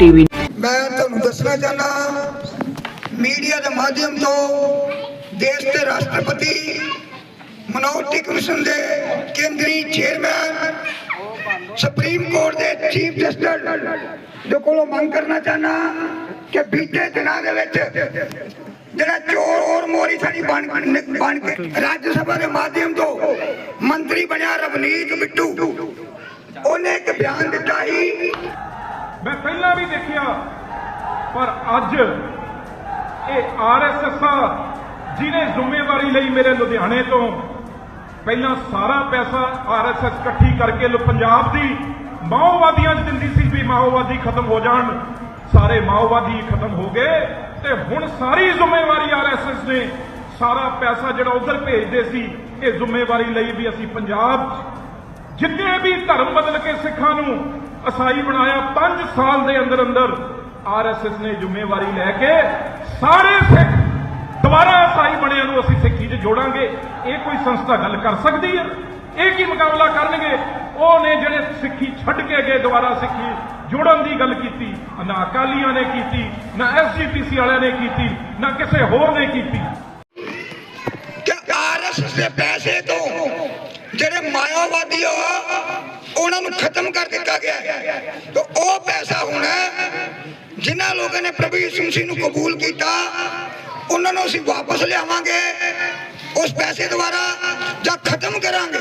TV ਮੈਂ ਤੁਹਾਨੂੰ ਦੱਸਣਾ ਚਾਹੁੰਦਾ ਮੀਡੀਆ ਦੇ ਮਾਧਿਅਮ ਤੋਂ ਦੇਸ਼ ਦੇ ਰਾਸ਼ਟਰਪਤੀ ਮਨੋਰਟੀ ਕਮਿਸ਼ਨ ਦੇ ਕੇਂਦਰੀ ਚੇਅਰਮੈਨ ਸੁਪਰੀਮ ਕੋਰਟ ਦੇ ਚੀਫ ਜਸਟਿਸ ਦੇ ਕੋਲੋਂ ਮੰਗ ਕਰਨਾ ਚਾਹਨਾ ਕਿ ਬੀਤੇ ਦਿਨਾਂ ਦੇ ਵਿੱਚ ਜਿਹੜਾ ਚੋਰ ਔਰ ਮੋਰੀ ਸਾਡੀ ਬਣ ਬਣ ਕੇ ਰਾਜ ਸਭਾ ਦੇ ਮਾਧਿਅਮ ਤੋਂ ਮੰਤਰੀ ਬਣਿਆ ਰਵਨੀਤ ਬਿੱਟੂ ਉਹਨੇ ਇੱਕ ਬਿਆਨ ਦਿੱਤਾ ਸੀ ਮੈਂ ਪਹਿਲਾਂ ਵੀ ਦੇਖਿਆ, ਪਰ ਅੱਜ ਇਹ ਆਰਐਸਐਸ ਜਿਹਨੇ ਜ਼ਿੰਮੇਵਾਰੀ ਲਈ ਮੇਰੇ ਲੁਧਿਆਣੇ ਤੋਂ ਪਹਿਲਾਂ ਸਾਰਾ ਪੈਸਾ ਆਰਐਸਐਸ ਇਕੱਠੀ ਕਰਕੇ ਲੋ, ਪੰਜਾਬ ਦੀ ਮਾਓਵਾਦੀਆਂ 'ਚ ਦਿੰਦੀ ਸੀ ਵੀ ਮਾਓਵਾਦੀ ਖਤਮ ਹੋ ਜਾਣ, ਸਾਰੇ ਮਾਓਵਾਦੀ ਖਤਮ ਹੋ ਗਏ ਤੇ ਹੁਣ ਸਾਰੀ ਜ਼ਿੰਮੇਵਾਰੀ ਆਰਐਸਐਸ ਨੇ ਸਾਰਾ ਪੈਸਾ ਜਿਹੜਾ ਉਧਰ ਭੇਜਦੇ ਸੀ, ਇਹ ਜ਼ਿੰਮੇਵਾਰੀ ਲਈ ਵੀ ਅਸੀਂ ਪੰਜਾਬ 'ਚ ਜਿੰਨੇ ਵੀ ਧਰਮ ਬਦਲ ਕੇ ਸਿੱਖਾਂ ਨੂੰ ਅਸਾਈ ਬਣਾਇਆ 5 ਸਾਲ ਦੇ ਅੰਦਰ ਅੰਦਰ। ਆਰਐਸਐਸ ਨੇ ਜ਼ਿੰਮੇਵਾਰੀ ਲੈ ਕੇ ਸਾਰੇ ਸਿੱਖ ਦੁਬਾਰਾ ਅਸਾਈ ਬਣਿਆਂ ਨੂੰ ਅਸੀਂ ਸਿੱਖੀ 'ਚ ਜੋੜਾਂਗੇ। ਇਹ ਕੋਈ ਸੰਸਥਾ ਗੱਲ ਕਰ ਸਕਦੀ ਹੈ? ਇਹ ਕੀ ਮੁਕਾਬਲਾ ਕਰਨਗੇ? ਉਹ ਨੇ ਜਿਹੜੇ ਸਿੱਖੀ ਛੱਡ ਕੇ ਗਏ ਦੁਬਾਰਾ ਸਿੱਖੀ ਜੋੜਨ ਦੀ ਗੱਲ ਕੀਤੀ, ਨਾ ਅਕਾਲੀਆਂ ਨੇ ਕੀਤੀ, ਨਾ ਐਸਜੀਪੀਸੀ ਵਾਲਿਆਂ ਨੇ ਕੀਤੀ, ਨਾ ਕਿਸੇ ਹੋਰ ਨੇ ਕੀਤੀ। ਕਿ ਆਰਐਸਐਸ ਦੇ ਪੈਸੇ ਤੋਂ ਜਿਹੜੇ ਉਹਨਾਂ ਨੂੰ ਖਤਮ ਕਰ ਦਿੱਤਾ ਗਿਆ ਤੇ ਉਹ ਪੈਸਾ ਹੁਣ ਜਿਨ੍ਹਾਂ ਲੋਕਾਂ ਨੇ ਪ੍ਰਭੂ ਯਿਸੂ ਮਸੀਹ ਨੂੰ ਕਬੂਲ ਕੀਤਾ, ਉਹਨਾਂ ਨੂੰ ਅਸੀਂ ਵਾਪਸ ਲਿਆਵਾਂਗੇ, ਉਸ ਪੈਸੇ ਦੁਆਰਾ ਜਾਂ ਖਤਮ ਕਰਾਂਗੇ।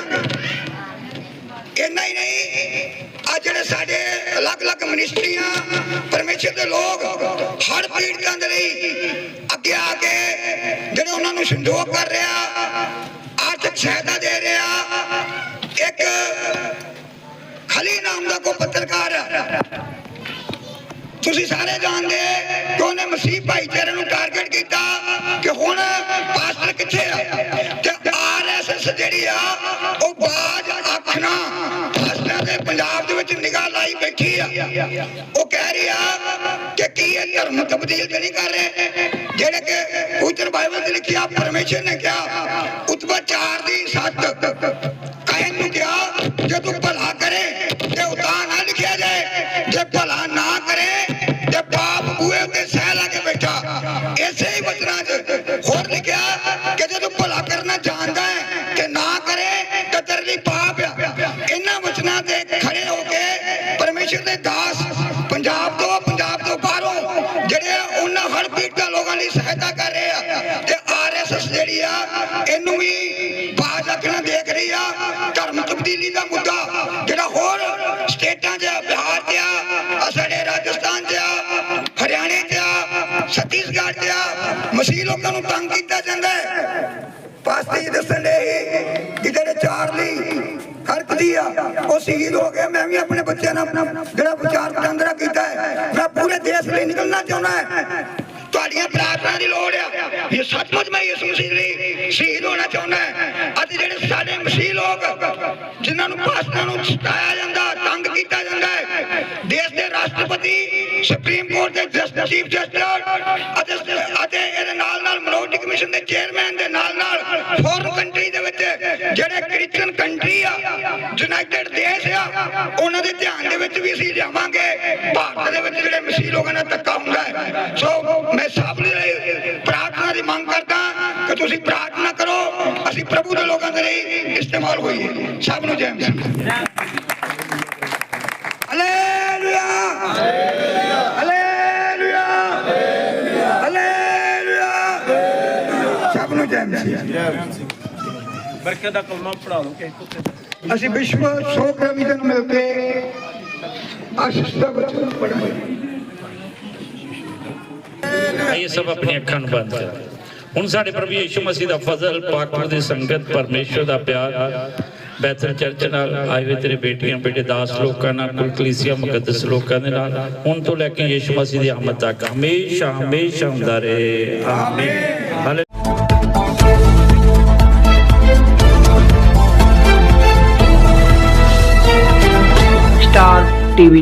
ਇੰਨਾ ਹੀ ਨਹੀਂ ਆ ਜਿਹੜੇ ਸਾਡੇ ਅਲੱਗ-ਅਲੱਗ ਮਿਨਿਸਟਰੀਆਂ ਪਰਮੇਸ਼ਰ ਦੇ ਲੋਕ ਹਰ ਪੀੜਤਾਂ ਦੇ ਲਈ ਅੱਗੇ ਆ ਕੇ ਜਿਹੜੇ ਉਹਨਾਂ ਨੂੰ ਸੰਜੋਗ ਕਰ ਰਿਹਾ, ਆਰਥਿਕ ਸਹਾਇਤਾ ਦੇ ਰਿਹਾ ਇੱਕ ਖਲੀ ਨਾਮ ਦਾ ਕੋ ਪੱਤਰਕਾਰ। ਤੁਸੀਂ ਸਾਰੇ ਜਾਣਦੇ ਕਿ ਉਹਨੇ ਮਸੀਹ ਭਾਈਚਾਰੇ ਨੂੰ ਟਾਰਗੇਟ ਕੀਤਾ ਕਿ ਹੁਣ ਪਾਸਟਰ ਕਿੱਥੇ ਆ? ਤੇ ਆਰਐਸਐਸ ਜਿਹੜੀ ਆ, ਉਹ ਬਾਜ ਆਖਣਾ ਪਾਸਟਰਾਂ ਦੇ ਪੰਜਾਬ ਦੇ ਵਿੱਚ ਨਿਗਾਹ ਲਾਈ ਬੈਠੀ ਆ। ਉਹ ਕਹਿ ਰਹੀ ਆ ਕਿ ਕੀ ਇਹ ਧਰਮ ਤਬਦੀਲ ਤੇ ਨਹੀਂ ਕਰ ਰਹੇ? ਜਿਹੜੇ ਕਿ ਪਵਿੱਤਰ ਬਾਈਬਲ ਤੇ ਲਿਖਿਆ, ਪਰਮੇਸ਼ਰ ਨੇ ਕਿਹਾ ਉਤਪਾ 4 ਦੀ 7 ਜੇ ਭਲਾ ਨਾ ਕਰੇ ਤੇ ਪਾਪ ਬੂਏ ਉੱਤੇ ਸਹਿ ਲਾ ਕੇ ਬੈਠਾ। ਇਸੇ ਹੀ ਵਚਨਾਂ 'ਚ ਹੋਰ ਲਿਖਿਆ ਕਿ ਜੇ ਭਲਾ ਕਰਨਾ ਜਾਣਦਾ ਹੈ ਤੇ ਨਾ ਕਰੇ ਤੇ ਤੇਰੇ ਲਈ ਪਾਪ ਆ। ਇਹਨਾਂ ਵਚਨਾਂ ਤੇ ਖੜੇ ਹੋ ਕੇ ਪਰਮੇਸ਼ਰ ਦੇ ਦਾਸ ਪੰਜਾਬ ਤੋਂ ਪੰਜਾਬ ਤੋਂ ਬਾਹਰੋਂ ਜਿਹੜੇ ਉਹਨਾਂ ਹਰ ਪੀੜਤਾਂ ਲੋਕਾਂ ਲਈ ਸਹਾਇਤਾ ਕਰ ਰਹੇ ਆ ਤੇ ਆਰਐਸਐਸ ਜਿਹੜੀ ਆ, ਇਹਨੂੰ ਵੀ ਬਾਜ਼ ਰੱਖਣਾ ਦੇਖ ਰਹੀ ਆ। ਧਰਮ ਤਬਦੀਲੀ ਦਾ ਮੁੱਦਾ ਮਸੀਹ ਲੋਕਾਂ ਨੂੰ ਤੰਗ ਕੀਤਾ ਜਾਂਦਾ ਹੈ। ਪਾਸਤੇ ਦੱਸਣ ਦੇ ਕਿ ਜਿਹੜੇ ਚਾਰਲੀ ਖੜਕਦੀ ਆ, ਉਹ ਸ਼ਹੀਦ ਹੋ ਗਏ। ਮੈਂ ਵੀ ਆਪਣੇ ਬੱਚਿਆਂ ਨਾਲ ਜਿਹੜਾ ਵਿਚਾਰ ਵਟਾਂਦਰਾ ਕੀਤਾ ਹੈ। ਮੈਂ ਪੂਰੇ ਦੇਸ਼ ਲਈ ਨਿਕਲਣਾ ਚਾਹੁੰਦਾ ਹੈ। ਤੁਹਾਡੀਆਂ ਪ੍ਰਾਰਥਨਾ ਦੀ ਲੋੜ ਆ। ਇਹ ਸੱਚਮੁੱਚ ਮੈਂ ਯਿਸੂ ਮਸੀਹ ਲਈ ਸ਼ਹੀਦ ਹੋਣਾ ਚਾਹੁੰਦਾ ਹੈ। ਅਤੇ ਜਿਹੜੇ ਸਾਡੇ ਮਸੀਹ ਲੋਕ, ਜਿਨ੍ਹਾਂ ਨੂੰ ਪਾਸਟਰਾਂ ਨੂੰ ਸਤਾਇਆ ਜਾਂਦਾ, ਤੰਗ ਕੀਤਾ ਜਾਂਦਾ ਹੈ, ਦੇਸ਼ ਦੇ ਰਾਸ਼ਟਰਪਤੀ ਸੁਪਰੀਮ ਕੋਰਟ ਦੇ ਜਸਟਿਸ ਚੀਫ ਜਸਟਿਸ ਅਤੇ ਇਹਦੇ ਨਾਲ ਨਾਲ ਮਨੋਰਟੀ ਕਮਿਸ਼ਨ ਦੇ ਚੇਅਰਮੈਨ ਦੇ ਨਾਲ ਨਾਲ ਫੋਰਨ ਕੰਟਰੀ ਦੇ ਵਿੱਚ ਜਿਹੜੇ ਕ੍ਰਿਸਚੀਅਨ ਕੰਟਰੀ ਆ ਯੂਨਾਈਟਿਡ ਦੇਸ਼ ਆ, ਉਹਨਾਂ ਦੇ ਧਿਆਨ ਦੇ ਵਿੱਚ ਵੀ ਅਸੀਂ ਲਿਆਵਾਂਗੇ ਭਾਰਤ ਦੇ ਵਿੱਚ ਜਿਹੜੇ ਮਸੀਹ ਲੋਕਾਂ ਨਾਲ ਧੱਕਾ ਹੁੰਦਾ ਹੈ। ਸੋ ਮੈਂ ਸਭ ਲਈ ਪ੍ਰਾਰਥਨਾ ਦੀ ਮੰਗ ਕਰਦਾ ਕਿ ਤੁਸੀਂ ਪ੍ਰਾਰਥਨਾ ਕਰੋ। ਅਸੀਂ ਪ੍ਰਭੂ ਦੇ ਲੋਕਾਂ ਦੇ ਲਈ ਇਸਤੇਮਾਲ ਹੋਈਏ। ਸਭ ਨੂੰ ਜੈ ਮਸੀਹ ਬਰਕਤ ਦਾ ਕਲਮਾ ਪੜਾ ਲਓ ਕਿਸੇ ਕੁੱਤੇ ਅਸੀਂ ਵਿਸ਼ਵ ਸੋਖ ਰਵੀ ਦਿਨ ਮਿਲ ਕੇ ਆਸ਼ੀਸ਼ ਦਾ ਬਚਨ ਪੜ੍ਹਾਂਗੇ ਇਹ ਸਭ ਆਪਣੀ ਅੱਖਾਂ ਨੂੰ ਬੰਦ ਕਰ। ਹੁਣ ਸਾਡੇ ਪ੍ਰਭੂ ਯੀਸ਼ੂ ਮਸੀਹ ਦਾ ਫਜ਼ਲ ਪਾਕ ਦੀ ਸੰਗਤ ਪਰਮੇਸ਼ਰ ਦਾ ਪਿਆਰ ਬੈਥਲ ਚਰਚ ਨਾਲ ਆਏ ਹੋਏ ਤੇਰੇ ਬੇਟੀਆਂ ਬੇਟੇ ਦਾਸ ਲੋਕਾਂ ਨਾਲ ਕੁਲ ਕਲੀਸਿਆ ਮੁਕੱਦਸ ਲੋਕਾਂ ਦੇ ਨਾਲ ਹੁਣ ਤੋਂ ਲੈ ਕੇ ਯੀਸ਼ੂ ਮਸੀਹ ਦੀ ਆਮਦ ਤੱਕ ਹਮੇਸ਼ਾ ਹਮੇਸ਼ਾ ਹੁੰਦਾ ਰਹੇ। ਆਮੀਨ। star TV.